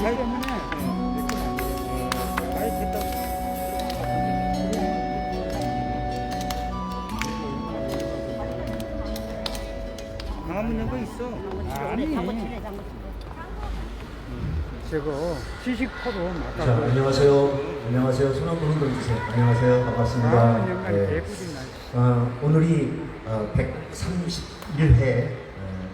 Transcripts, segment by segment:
가입 때문에 가입했다고 강화문 연거 있어 아니 저거 시식 포럼 자, 안녕하세요. 안녕하세요. 손 한번 흔들주세요. 안녕하세요. 반갑습니다. 연간 네. 어, 오늘이 어, 131회 어, 총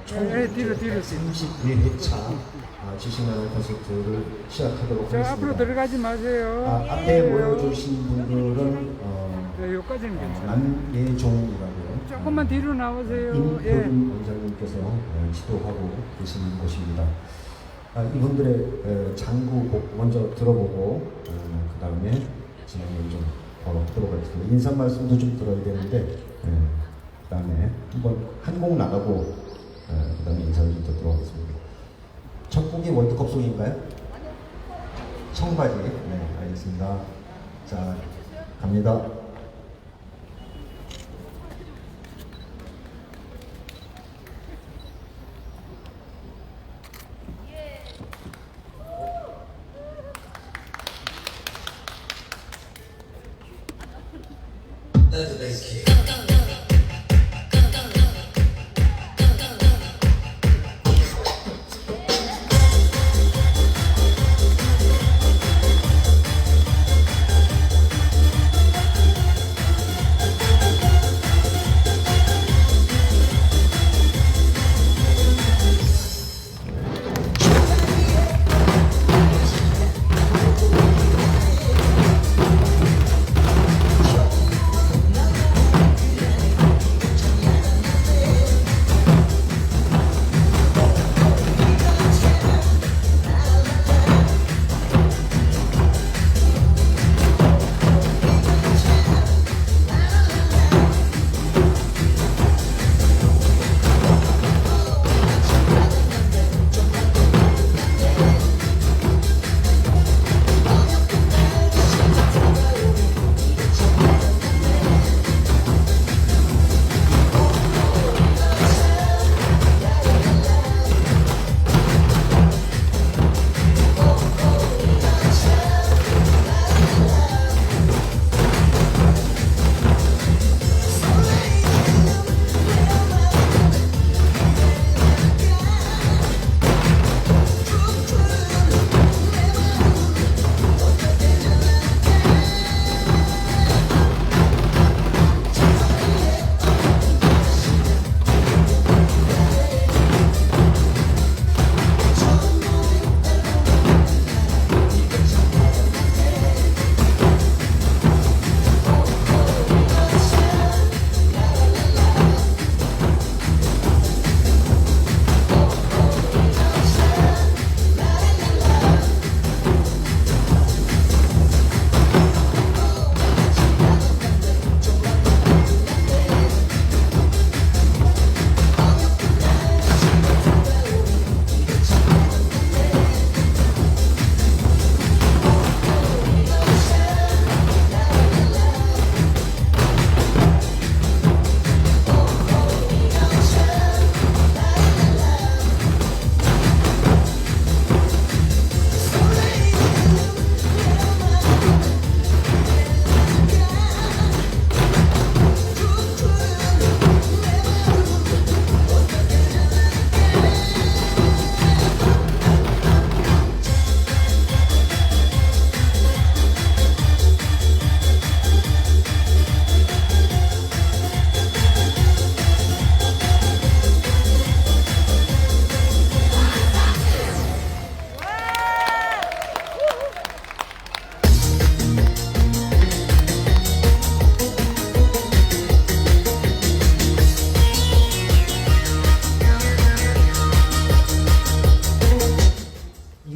네, 뒤로, 뒤로. 131회차 어, 지식만한 콘서트를 시작하도록 저 하겠습니다. 앞으로 들어가지 마세요 아, 앞에 모여주신 분들은 어, 네, 여기까지는 어, 괜찮아요 남예종이라고요. 조금만 뒤로 나오세요 예. 임효린 원장님께서 어, 지도하고 계시는 곳입니다. 아, 이분들의 어, 장구곡 먼저 들어보고 그 다음에 진행을 좀 하도록 하겠습니다. 인사 말씀도 좀 들어야 되는데 그 다음에 한번 한 곡 나가고 그 다음에 인사를 좀 듣도록 하겠습니다. 첫 곡이 월드컵 송인가요? 청바지. 네, 알겠습니다. 자, 갑니다.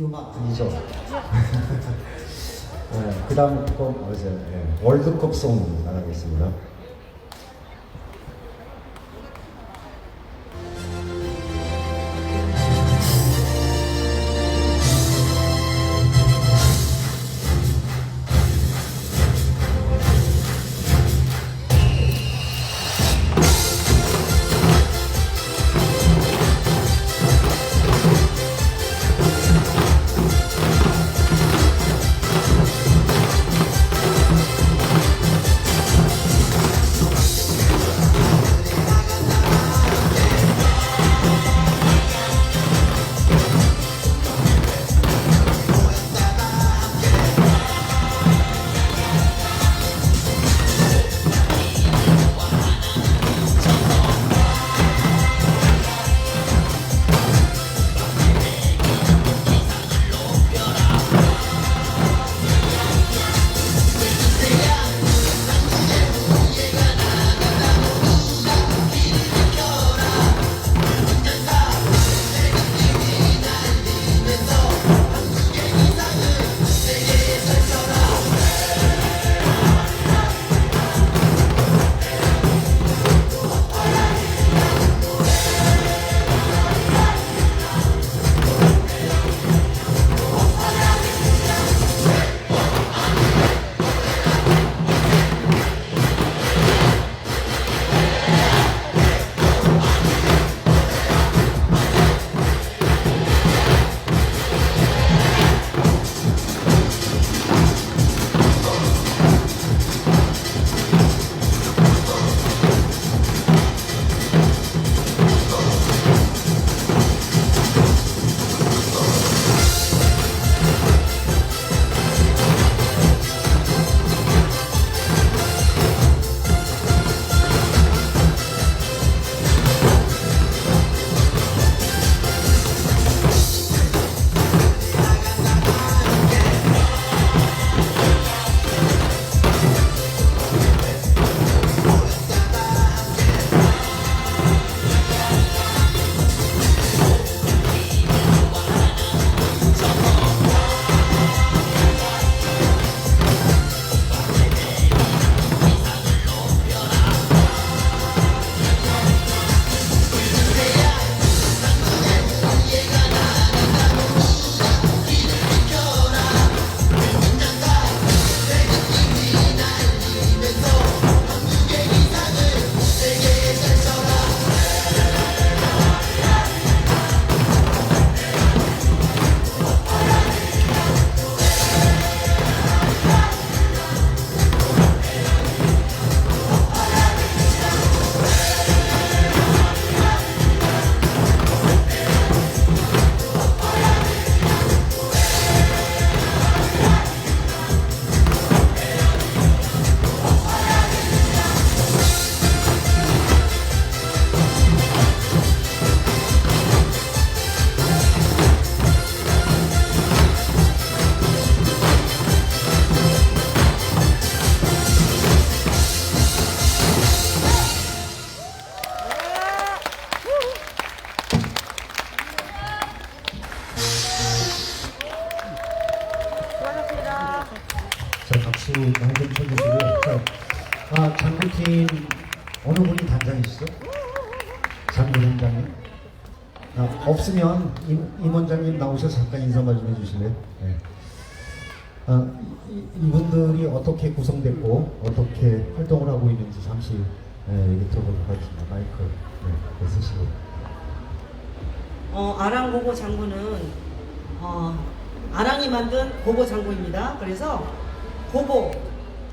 유마 아니죠. 그렇죠. 네, 그 다음 곡은 네, 월드컵 송나가겠습니다. 자, 박수 한점 쳐주시고요. 자, 아, 장구팀 어느 분이 단장이시죠? 장구 단장님? 아, 없으면 임, 임 원장님 나오셔서 잠깐 인사만 좀 해주실래요? 네. 아, 이, 이분들이 어떻게 구성됐고 어떻게 활동을 하고 있는지 잠시 네, 얘기 들어보도록 하겠습니다. 마이크 네, 쓰시고. 어, 아랑고고 장구는 어, 아랑이 만든 고고 장구입니다. 그래서 고고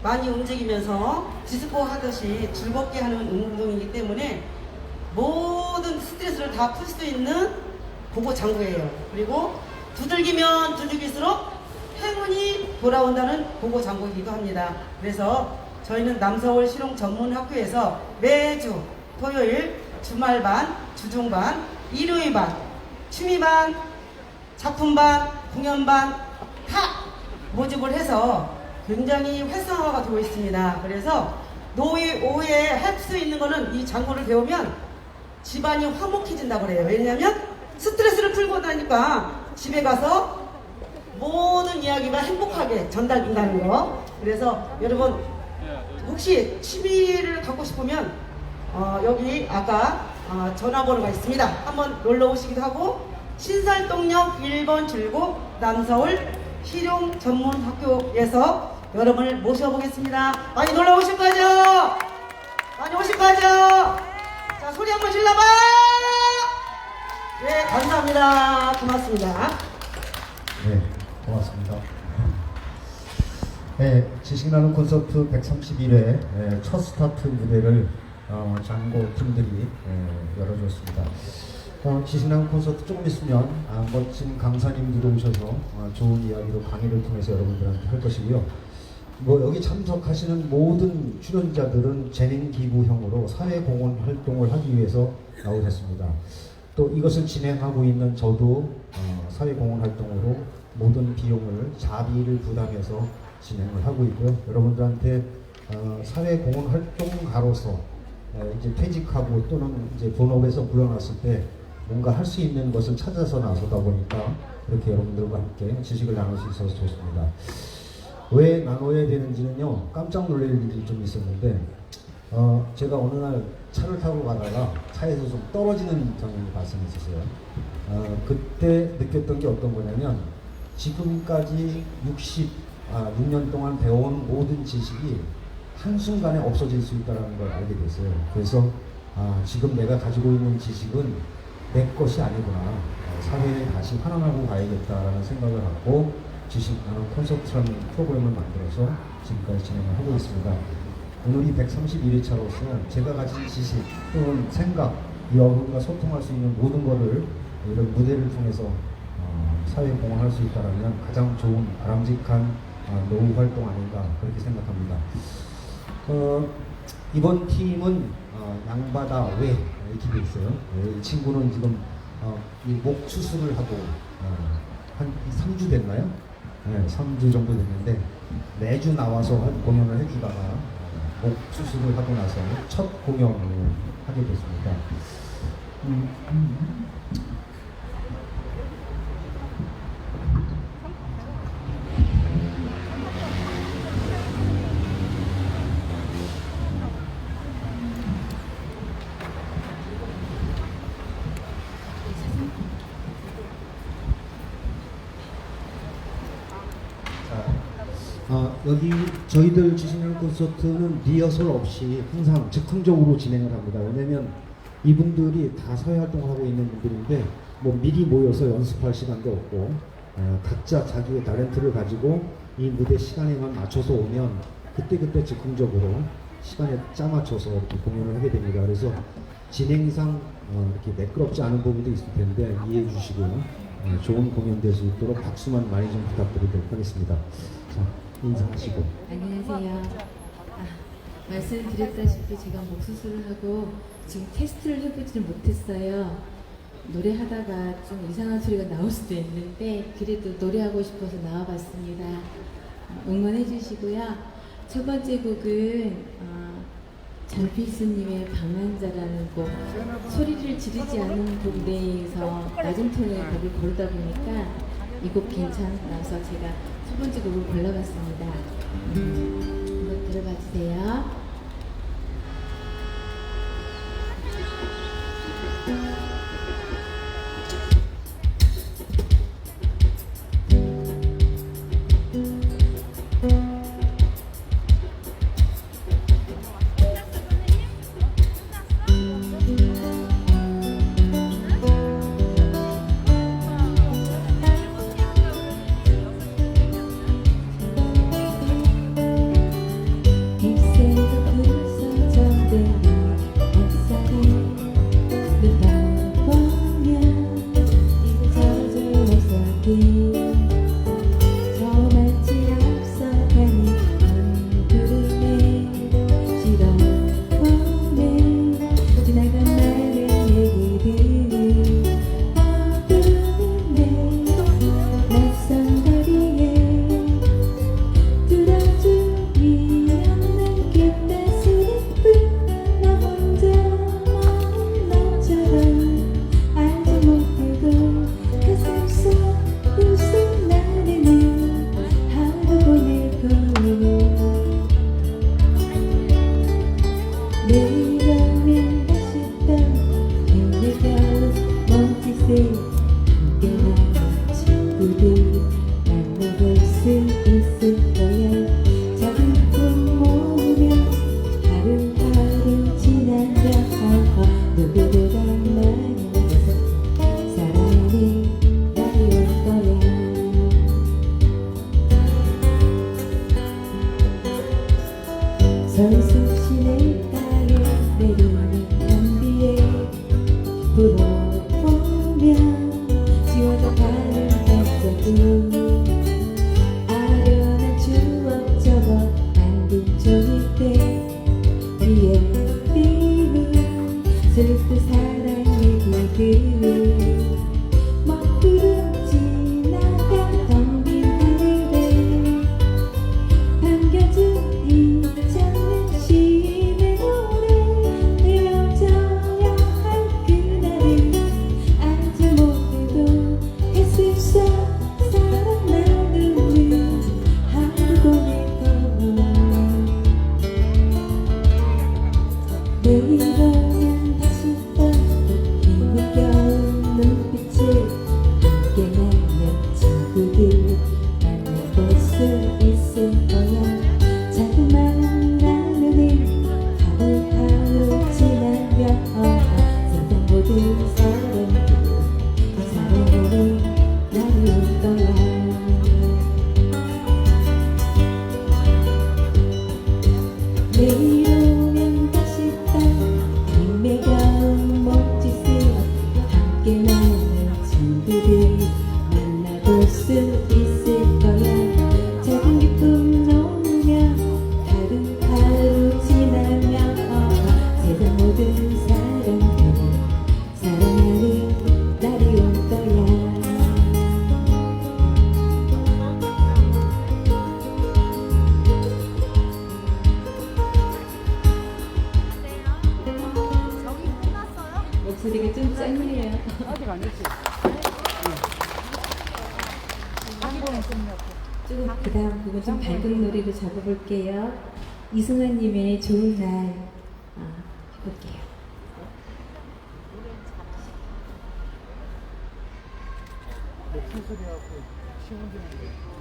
많이 움직이면서 디스코 하듯이 즐겁게 하는 운동이기 때문에 모든 스트레스를 다 풀 수 있는 고고 장구예요. 그리고 두들기면 두들길수록 행운이 돌아온다는 고고 장구이기도 합니다. 그래서 저희는 남서울 실용 전문 학교에서 매주 토요일 주말반, 주중반, 일요일반, 취미반, 작품반, 공연반 다 모집을 해서 굉장히 활성화가 되고 있습니다. 그래서 노예, 오후에 할 수 있는 거는 이 장구를 배우면 집안이 화목해진다고 그래요. 왜냐하면 스트레스를 풀고 나니까 집에 가서 모든 이야기가 행복하게 전달된다는 거. 그래서 여러분 혹시 취미를 갖고 싶으면 어, 여기 아까 어, 전화번호가 있습니다. 한번 놀러 오시기도 하고 신살동역 1번 출구 남서울 실용 전문 학교에서 여러분을 모셔보겠습니다. 많이 놀러 오실 거죠? 많이 오실 거죠? 자 소리 한번 질러봐. 네 감사합니다. 고맙습니다. 네, 고맙습니다. 네, 지식나는 콘서트 131회 첫 스타트 무대를 어, 장고 팀들이 예, 열어줬습니다. 어, 지식나는 콘서트 조금 있으면 아, 멋진 강사님들이 오셔서 어, 좋은 이야기로 강의를 통해서 여러분들한테 할 것이고요. 뭐 여기 참석하시는 모든 출연자들은 재능기부형으로 사회공헌 활동을 하기 위해서 나오셨습니다. 또 이것을 진행하고 있는 저도 어, 사회공헌 활동으로 모든 비용을 자비를 부담해서 진행을 하고 있고요. 여러분들한테 어, 사회공헌 활동가로서 어, 이제 퇴직하고 또는 이제 본업에서 물러났을 때 뭔가 할 수 있는 것을 찾아서 나서다 보니까 이렇게 여러분들과 함께 지식을 나눌 수 있어서 좋습니다. 왜 나눠야 되는지는요 깜짝 놀랄 일이 좀 있었는데 어, 제가 어느 날 차를 타고 가다가 차에서 좀 떨어지는 경험이 발생했었어요. 어, 그때 느꼈던 게 어떤 거냐면 지금까지 60, 아, 6년 동안 배워온 모든 지식이 한순간에 없어질 수 있다는 걸 알게 됐어요. 그래서 아, 지금 내가 가지고 있는 지식은 내 것이 아니구나. 어, 사회에 다시 환원하고 가야겠다라는 생각을 갖고 지식 나눔 콘서트라는 프로그램을 만들어서 지금까지 진행을 하고 있습니다. 오늘이 131회차로서 제가 가진 지식 또는 생각, 여러분과 소통할 수 있는 모든 것을 이런 무대를 통해서 어, 사회에 공헌할 수 있다면 가장 좋은 바람직한 어, 노후 활동 아닌가 그렇게 생각합니다. 어, 이번 팀은 어, 양바다 외돼 있어요. 네, 이 친구는 지금 어, 이목 수술을 하고 어, 한 3주 됐나요? 네, 3주 정도 됐는데 매주 나와서 한 공연을 해주다가 어, 목 수술을 하고 나서 첫 공연을 하게 됐습니다. 음, 음. 자, 어, 여기 저희들 주시는 콘서트는 리허설 없이 항상 즉흥적으로 진행을 합니다. 왜냐면 이분들이 다 사회 활동을 하고 있는 분들인데 뭐 미리 모여서 연습할 시간도 없고 어, 각자 자기의 타렌트를 가지고 이 무대 시간에만 맞춰서 오면 그때그때 즉흥적으로 시간에 짜 맞춰서 이렇게 공연을 하게 됩니다. 그래서 진행상 어, 이렇게 매끄럽지 않은 부분도 있을 텐데 이해해 주시고요. 어, 좋은 공연 될 수 있도록 박수만 많이 좀 부탁드리도록 하겠습니다. 자, 인사하시고. 안녕하세요. 아, 말씀드렸다시피 제가 목 수술을 하고 지금 테스트를 해보지는 못했어요. 노래하다가 좀 이상한 소리가 나올 수도 있는데 그래도 노래하고 싶어서 나와봤습니다. 어, 응원해 주시고요. 첫 번째 곡은 어, 잘필스님의 방랑자라는 곡 소리를 지르지 않은 곡 내에서 낮은 톤의 곡을 고르다 보니까 이 곡 괜찮아서 제가 첫 번째 곡을 골라봤습니다. 음, 한번 들어봐 주세요. Thursday. 이승환님의 좋은 날 아, 해볼게요. 큰 소리 하고 데 오늘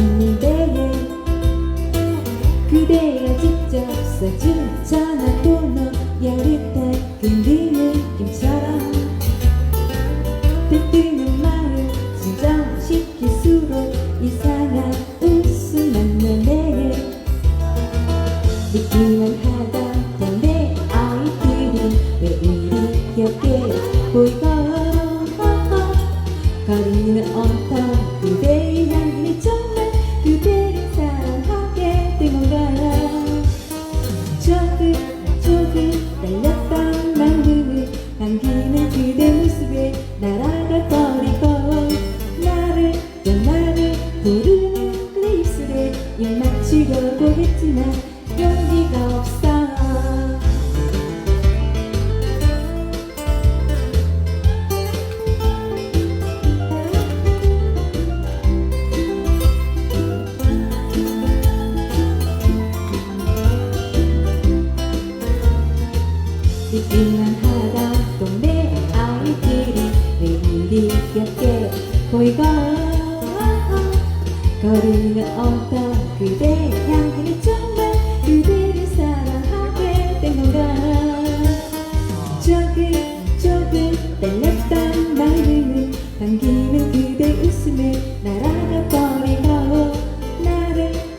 약속했는데 그대가 직접 써준 전화번호 야릇한 그 느낌처럼 했지만 용기가 없어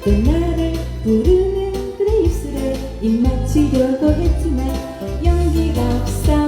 또 나를 부르는 그대 입술에 입 맞추려고 했지만 용기가 없어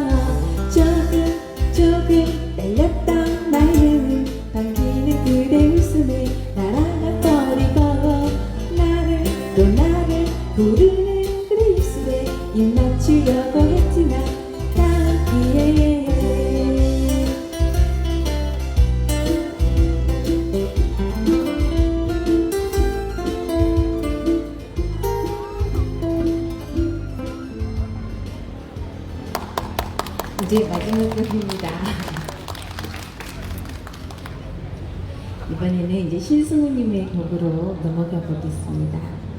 보겠습니다.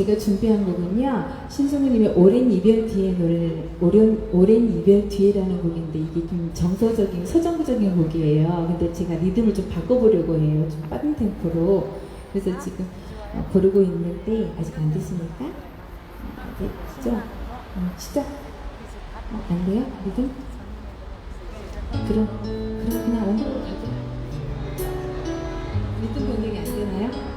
제가 준비한 곡은요, 신승우님의 오랜 이별 뒤에 노래, 오랜, 오랜 이별 뒤에라는 곡인데, 이게 좀 정서적인, 서정적인 곡이에요. 근데 제가 리듬을 좀 바꿔보려고 해요. 좀 빠른 템포로. 그래서 지금 어, 고르고 있는데, 아직 안 됐습니까? 어, 됐죠? 어, 시작. 어, 안 돼요? 리듬? 그럼, 그럼 그냥 원곡으로 가죠. 리듬 변경이 안 되나요?